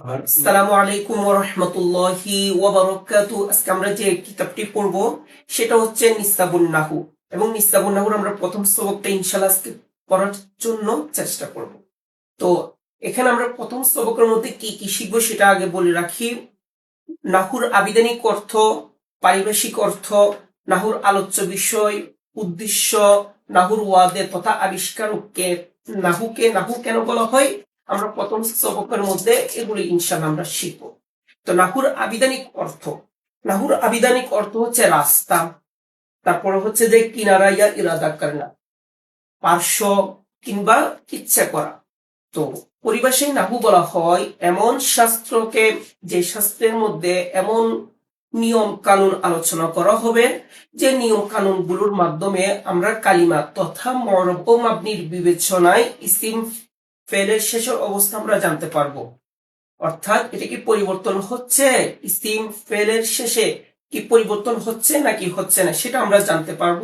আসসালামু আলাইকুম রহমতুল্লাহি ওয়াবারাকাতু আজকে আমরা যে কিতাবটি পড়ব, সেটা হচ্ছে নিস্তাবুন নাহু। এবং নিস্তাবুন নাহুর আমরা প্রথম সবকটা ইনশাআল্লাহ আজকে পড়ার জন্য চেষ্টা করব। তো এখানে আমরা প্রথম সবকের মধ্যে কি কি শিখব সেটা আগে বলে রাখি। নাহুর আবিধানিক অর্থ, পারিভাষিক অর্থ, নাহুর আলোচ্য বিষয়, উদ্দেশ্য, নাহুর ওয়াদে তথা আবিষ্কারককে, নাহুকে, নাহু কেন বলা হয়? আমরা প্রথম সবকের মধ্যে এগুলি ইনশাল্লাহ আমরা শিখব। তো নাহুর আবিধানিক অর্থ। নাহুর আবিধানিক অর্থ হচ্ছে রাস্তা। তারপরে হচ্ছে যে কিনারা ইয়া ইরাদা করা পার্শ্ব কিংবা ইচ্ছা করা। তো পরিভাষায় নাহু বলা হয় এমন শাস্ত্রকে যে শাস্ত্রের মধ্যে এমন নিয়ম কানুন আলোচনা করা হবে যে নিয়ম কানুনগুলোর মাধ্যমে আমরা কালিমা তথা মরব মাবনির বিবেচনায় ইসিম ফেলের শেষের অবস্থা আমরা জানতে পারব। অর্থাৎ এটা কি পরিবর্তন হচ্ছে? ইসিম ফেলের শেষে কি পরিবর্তন হচ্ছে নাকি হচ্ছে না সেটা আমরা জানতে পারব।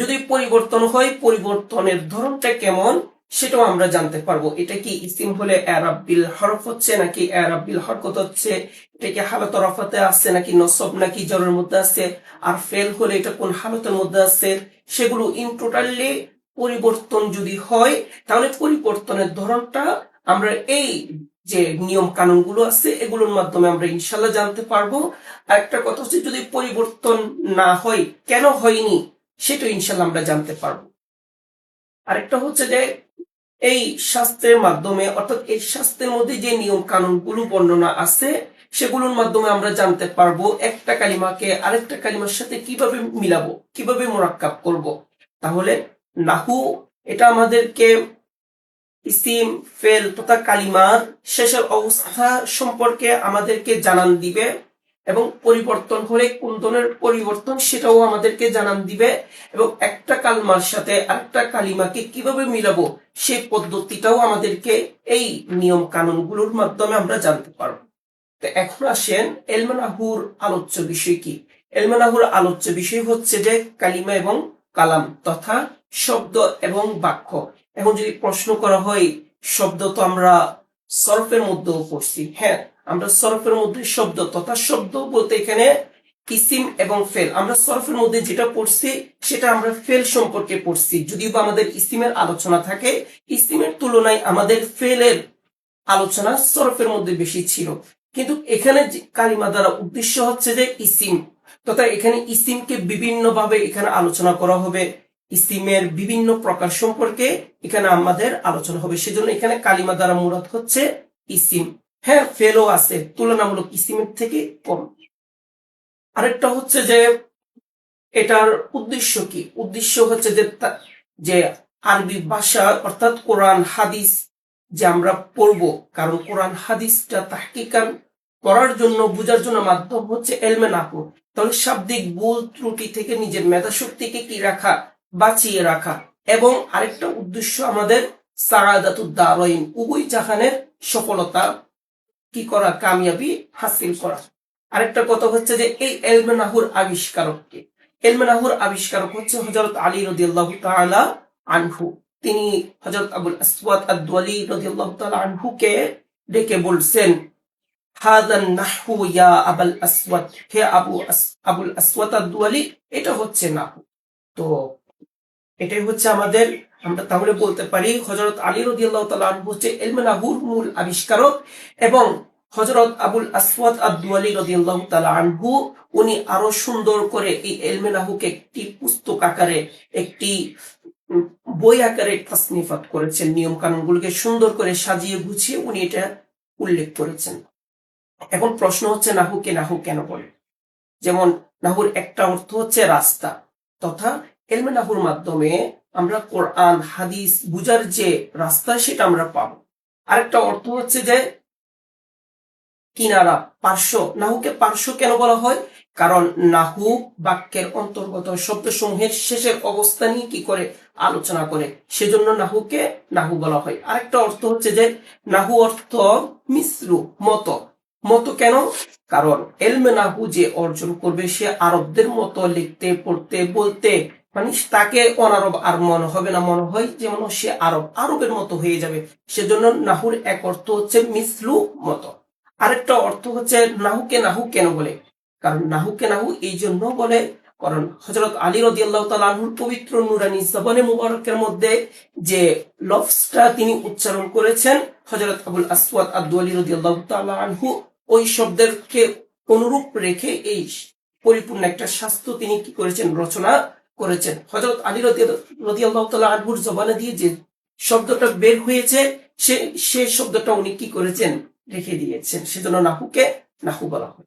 যদি পরিবর্তন হয়, পরিবর্তনের ধরনটা কেমন সেটাও আমরা জানতে পারব। এটা কি ইসিম হলে অ্যারাবিল হরফ হচ্ছে নাকি অ্যারাবিল হরকত হচ্ছে? এটা কি হালত রফাতে আছে নাকি নসব নাকি জরের মধ্যে আছে? আর ফেল হলে এটা কোন হালতের মধ্যে আছে? সেগুলো ইন টোটালি পরিবর্তন যদি হয়, তাহলে পরিবর্তনের ধরনটা আমরা এই যে নিয়ম কানুনগুলো আছে, এগুলোর মাধ্যমে আমরা ইনশাল্লাহ জানতে পারব। আর একটা কথা হচ্ছে, যদি পরিবর্তন না হয়, কেন হয়নি, সেটা ইনশাল্লাহ আমরা জানতে পারব। আরেকটা হচ্ছে যে, এই শাস্ত্রের মাধ্যমে, অর্থাৎ এই শাস্ত্রের মধ্যে যে নিয়ম কানুনগুলো বর্ণনা আছে, সেগুলোর মাধ্যমে আমরা জানতে পারব, একটা কালিমাকে আরেকটা কালিমার সাথে কীভাবে মিলাবো, কীভাবে মোরাক্কাব করব। তাহলে নাহু, এটা আমাদেরকে ইসিম, ফেল তথা কালিমার শেষের অবস্থা সম্পর্কে আমাদেরকে জানান দিবে এবং পরিবর্তন হলে কোন ধরনের পরিবর্তন সেটাও আমাদেরকে জানান দিবে এবং একটা কালমার সাথে আরেকটা কালিমাকে কীভাবে মিলাবো সেই পদ্ধতিটাও আমাদেরকে এই নিয়ম কানুনগুলোর মাধ্যমে আমরা জানতে পারব। তো এখন আসেন এলমানাহুর আলোচ্য বিষয় কি? এলমানাহুর আলোচ্য বিষয় হচ্ছে যে কালিমা এবং কালাম তথা শব্দ এবং বাক্য। এখন যদি প্রশ্ন করা হয়, শব্দ তো আমরা সরফের মধ্যেও পড়ছি। হ্যাঁ আমরা সরফের মধ্যে শব্দ তথা শব্দ বলতে এখানে ইসিম এবং ফেল। আমরা সরফের মধ্যে যেটা পড়ছি, সেটা আমরা ফেল সম্পর্কে পড়ছি। যদিও বা আমাদের ইসিমের আলোচনা থাকে, ইসিমের তুলনায় আমাদের ফেলের আলোচনা সরফের মধ্যে বেশি ছিল। কিন্তু এখানে কালিমা দ্বারা উদ্দেশ্য হচ্ছে যে ইসিম। তথা এখানে ইসিমকে বিভিন্ন ভাবে এখানে আলোচনা করা হবে। ইসিমের বিভিন্ন প্রকার সম্পর্কে এখানে আমাদের আলোচনা হবে। সেজন্য এখানে কালিমা দ্বারা মুরাদ হচ্ছে ইসিম। হ্যাঁ ফেলও আছে, তুলনামূলক ইসিমের থেকে কম। আরেকটা হচ্ছে যে, এটার উদ্দেশ্য কি? উদ্দেশ্য হচ্ছে যে যে আরবি ভাষা অর্থাৎ কোরআন, হাদিস যে আমরা পড়ব, কারণ কোরআন, হাদিসটা তাহকিকান করার জন্য, বোঝার জন্য মাধ্যম হচ্ছে এলমে নাহু তাহলে শাব্দিক ভুল ত্রুটি থেকে নিজের মেধাশক্তিকে কি রাখা, বাঁচিয়ে রাখা। এবং আরেকটা উদ্দেশ্য আমাদের সারাদাতুদ্দারইন উভয় জাহানের সফলতা কি করা, কামিয়াবি হাসিল করা। আরেকটা কথা হচ্ছে যে, এই এলমেনাহুর আবিষ্কারককে। এলমেনাহুর আবিষ্কারক হচ্ছে হজরত আলী রদিয়াল্লাহু তাআলা আনহু। তিনি হজরত আবুল আসওয়াদ আদ-দুয়ালি রাদিয়াল্লাহু তাআলা আনহুকে ডেকে বলছেন এটা হচ্ছে নাহু তো এটাই হচ্ছে আমাদের, আমরা তাহলে বলতে পারি হজরত আলী তাআলা আনহু হচ্ছে এলমে মূল আবিষ্কারক এবং হজরত আবুল আসওয়াদ আব্দুয়ালি রদিয়াল্লাহু তাআলা আনহু, উনি আরও সুন্দর করে এই এলমে নাহুকে একটি পুস্তক আকারে, একটি বই আকারে তাসনিফাত করেছেন। নিয়ম কানুনগুলোকে সুন্দর করে সাজিয়ে গুছিয়ে উনি এটা উল্লেখ করেছেন। এখন প্রশ্ন হচ্ছে নাহুকে নাহু কেন বলে? যেমন, নাহুর একটা অর্থ হচ্ছে রাস্তা, তথা এলমে নাহুর মাধ্যমে আমরা কোরআন, হাদিস বুজার যে রাস্তা সেটা আমরা পাবো। আরেকটা অর্থ হচ্ছে যে কিনারা, পার্শ্ব। নাহুকে পার্শ্ব কেন বলা হয়? কারণ নাহু বাক্যের অন্তর্গত শব্দসমূহের শেষের অবস্থা নিয়ে কি করে আলোচনা করে? সেজন্য নাহুকে নাহু বলা হয়। আরেকটা অর্থ হচ্ছে যে নাহু অর্থ মিশ্রু, মত। মত কেন? কারণ এলমে নাহু যে অর্জন করবে, সে আরবদের মতো লিখতে, পড়তে, বলতে মানে তাকে অনারব আর মনে হবে না, মনে হয় যেমন সে আরব, আরবের মতো হয়ে যাবে। সেজন্য নাহুর এক অর্থ হচ্ছে মিসলু মতো। আরেকটা অর্থ হচ্ছে নাহুকে নাহু কেন বলে? কারণ নাহুকে নাহু এই জন্য বলে, কারণ হজরত আলী রদি আল্লাহ তালুর পবিত্র নুরানি জবানে মুবারকের মধ্যে যে লফসটা তিনি উচ্চারণ করেছেন হজরত আবুল আসওয়াদ আব্দু আলী রদি আল্লাহ আনহু ওই শব্দেরকে অনুরূপ রেখে এই পরিপূর্ণ একটা শাস্ত্র তিনি কি করেছেন, রচনা করেছেন। হজরত আলী রদি আল্লাহ জবানে দিয়ে যে শব্দটা বের হয়েছে, সে সে শব্দটা উনি কি করেছেন, রেখে দিয়েছেন। সেজন্য নাহুকে নাহু বলা হয়।